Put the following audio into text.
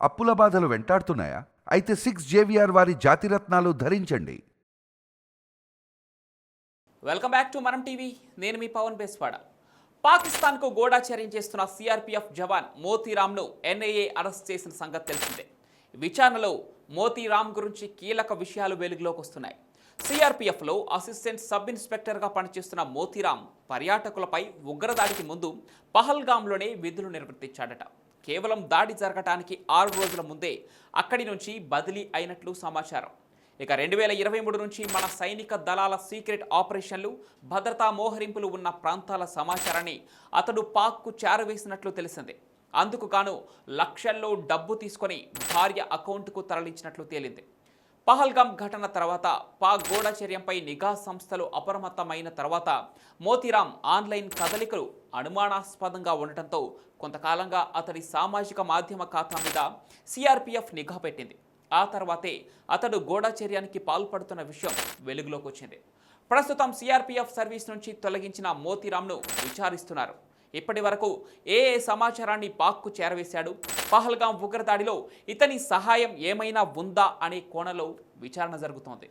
అప్పుల బాధలు వెంటాడుతున్నాయా? అయితే సిక్స్ జేవిఆర్ వారి జాతిరత్నాలు ధరించండి. Welcome back to Manam TV. నేను మీ పవన్ బేస్వాడ. పాకిస్తాన్కు గూఢాచర్యం చేస్తున్న సిఆర్పీఎఫ్ జవాన్ మోతీరామ్ను ఎన్ఐఏ అరెస్ట్ చేసిన సంగతి తెలిసిందే. విచారణలో మోతీరామ్ గురించి కీలక విషయాలు వెలుగులోకి వస్తున్నాయి. సిఆర్పీఎఫ్లో అసిస్టెంట్ సబ్ ఇన్స్పెక్టర్గా పనిచేస్తున్న మోతీరామ్ పర్యాటకులపై ఉగ్రదాడికి ముందు పహల్గామ్లోనే విధులు నిర్వర్తించాడట. కేవలం దాడి జరగటానికి ఆరు రోజుల ముందే అక్కడి నుంచి బదిలీ అయినట్లు సమాచారం. ఇక రెండు వేల ఇరవై మూడు నుంచి మన సైనిక దళాల సీక్రెట్ ఆపరేషన్లు భద్రతా మోహరింపులు ఉన్న ప్రాంతాల సమాచారాన్ని అతడు పాక్కు చేరవేసినట్లు తెలిసింది. అందుకు గాను లక్షల్లో డబ్బు తీసుకొని భార్య అకౌంట్కు తరలించినట్లు తేలింది. పహల్గామ్ ఘటన తర్వాత పాక్ గూఢచర్యంపై నిఘా సంస్థలు అప్రమత్తమైన తర్వాత మోతీరామ్ ఆన్లైన్ కదలికలు అనుమానాస్పదంగా ఉండటంతో కొంతకాలంగా అతడి సామాజిక మాధ్యమ ఖాతా మీద సిఆర్పిఎఫ్ నిఘా పెట్టింది. ఆ తర్వాతే అతడు గూఢచర్యానికి పాల్పడుతున్న విషయం వెలుగులోకి వచ్చింది. ప్రస్తుతం సిఆర్పిఎఫ్ సర్వీస్ నుంచి తొలగించిన మోతీరామ్ను విచారిస్తున్నారు. ఇప్పటి వరకు ఏ ఏ సమాచారాన్ని పాక్కు చేరవేశాడు? పహల్గాం ఉగ్రదాడిలో ఇతని సహాయం ఏమైనా ఉందా అనే కోణలో విచారణ జరుగుతోంది.